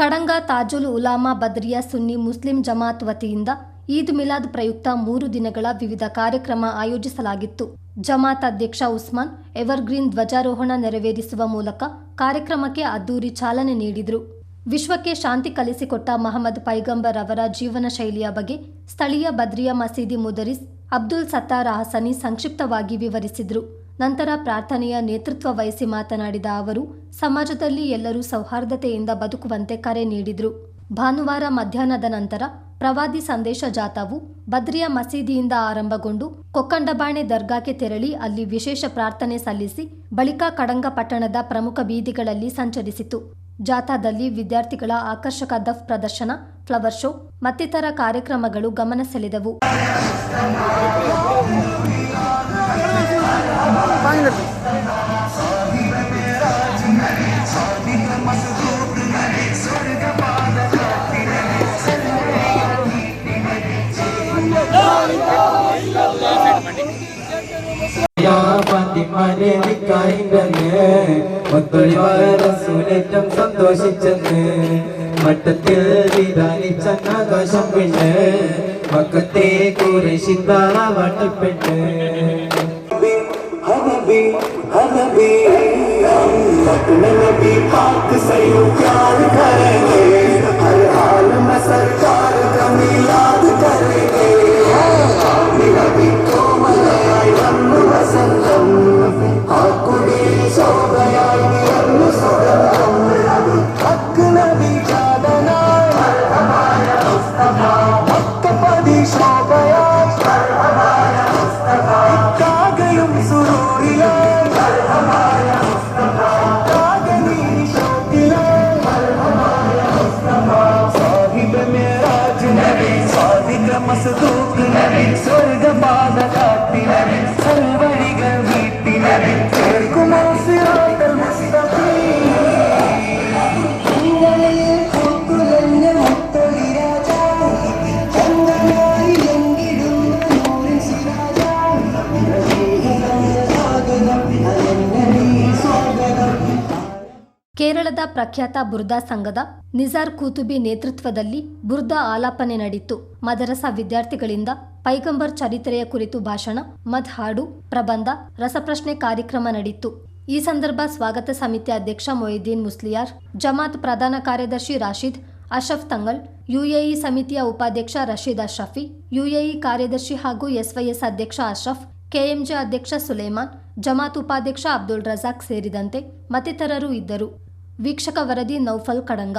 Kadanga Tajul Ulama Badriya Sunni Muslim Jamaat ವತಿಯಿಂದ ಈದ್ ಮಿಲಾದ್ ಪ್ರಯುಕ್ತ ಮೂರು ದಿನಗಳ ವಿವಿಧ ಕಾರ್ಯಕ್ರಮ ಆಯೋಜಿಸಲಾಗಿತ್ತು. ಜಮಾತ್ ಅಧ್ಯಕ್ಷ ಉಸ್ಮಾನ್ ಎವರ್ಗ್ರೀನ್ ಧ್ವಜಾರೋಹಣ ನೆರವೇರಿಸುವ ಮೂಲಕ ಕಾರ್ಯಕ್ರಮಕ್ಕೆ ಅದ್ದೂರಿ ಚಾಲನೆ ನೀಡಿದರು. ವಿಶ್ವಕ್ಕೆ ಶಾಂತಿ ಕಲಿಸಿಕೊಟ್ಟ ಮಹಮ್ಮದ್ ಪೈಗಂಬರ್ ಅವರ ಜೀವನ ಶೈಲಿಯ ಬಗ್ಗೆ ಸ್ಥಳೀಯ ಬದ್ರಿಯಾ ಮಸೀದಿ ಮುದರಿಸ್ ಅಬ್ದುಲ್ ಸತ್ತಾರ್ ಹಸನಿ ಸಂಕ್ಷಿಪ್ತವಾಗಿ ವಿವರಿಸಿದರು. ನಂತರ ಪ್ರಾರ್ಥನೆಯ ನೇತೃತ್ವ ವಹಿಸಿ ಮಾತನಾಡಿದ ಅವರು, ಸಮಾಜದಲ್ಲಿ ಎಲ್ಲರೂ ಸೌಹಾರ್ದತೆಯಿಂದ ಬದುಕುವಂತೆ ಕರೆ ನೀಡಿದರು. ಭಾನುವಾರ ಮಧ್ಯಾಹ್ನದ ನಂತರ ಪ್ರವಾದಿ ಸಂದೇಶ ಜಾಥಾವು ಬದ್ರಿಯಾ ಮಸೀದಿಯಿಂದ ಆರಂಭಗೊಂಡು ಕೊಕ್ಕಂಡಬಾಣೆ ದರ್ಗಾಕ್ಕೆ ತೆರಳಿ ಅಲ್ಲಿ ವಿಶೇಷ ಪ್ರಾರ್ಥನೆ ಸಲ್ಲಿಸಿ ಬಳಿಕ ಕಡಂಗ ಪಟ್ಟಣದ ಪ್ರಮುಖ ಬೀದಿಗಳಲ್ಲಿ ಸಂಚರಿಸಿತು. ಜಾಥಾದಲ್ಲಿ ವಿದ್ಯಾರ್ಥಿಗಳ ಆಕರ್ಷಕ ದಫ್ ಪ್ರದರ್ಶನ, ಫ್ಲವರ್ ಶೋ ಮತ್ತಿತರ ಕಾರ್ಯಕ್ರಮಗಳು ಗಮನ ಸೆಳೆದವು. ഫാത്തിമാനെ നിക്കായിണ്ടെന്ന് ഒത്തൊളിവായ റസൂലേറ്റം സന്തോഷിച്ചെന്ന് മട്ടത്തിൽ വിധാനിച്ചെന്ന ആകാശം പെണ്ണ് മക്കത്തെ കുറിശിത്താള വാട്ടിപ്പെണ്ണ് हनबी हनबी हम अपने नबी पाक से यूं प्यार करेंगे हर हाल में सरकार மசதூக்கு நபி சொர்க்கபா ಕೇರಳದ ಪ್ರಖ್ಯಾತ ಬುರ್ದಾ ಸಂಘದ ನಿಜಾರ್ ಕೂತುಬಿ ನೇತೃತ್ವದಲ್ಲಿ ಬುರ್ದಾ ಆಲಾಪನೆ ನಡೆಯಿತು. ಮದರಸಾ ವಿದ್ಯಾರ್ಥಿಗಳಿಂದ ಪೈಗಂಬರ್ ಚರಿತ್ರೆಯ ಕುರಿತು ಭಾಷಣ, ಮದ್ ಹಾಡು, ಪ್ರಬಂಧ, ರಸಪ್ರಶ್ನೆ ಕಾರ್ಯಕ್ರಮ ನಡೆಯಿತು. ಈ ಸಂದರ್ಭ ಸ್ವಾಗತ ಸಮಿತಿ ಅಧ್ಯಕ್ಷ ಮೊಯ್ದೀನ್ ಮುಸ್ಲಿಯಾರ್, ಜಮಾತ್ ಪ್ರಧಾನ ಕಾರ್ಯದರ್ಶಿ ರಾಶೀದ್ ಅಶಫ್ ತಂಗಲ್, ಯುಎಇ ಸಮಿತಿಯ ಉಪಾಧ್ಯಕ್ಷ ರಶೀದ್ ಅಶ್ರಫಿ, ಯುಎಇ ಕಾರ್ಯದರ್ಶಿ ಹಾಗೂ ಎಸ್ವೈಎಸ್ ಅಧ್ಯಕ್ಷ ಅಶ್ರಫ್ ಕೆಎಂಜೆ ಅಧ್ಯಕ್ಷ ಸುಲೇಮಾನ್ ಜಮಾತ್ ಉಪಾಧ್ಯಕ್ಷ ಅಬ್ದುಲ್ ರಜಾಕ್ ಸೇರಿದಂತೆ ಮತ್ತಿತರರು ಇದ್ದರು. ವೀಕ್ಷಕ ವರದಿ ನೌಫಲ್ ಕಡಂಗ.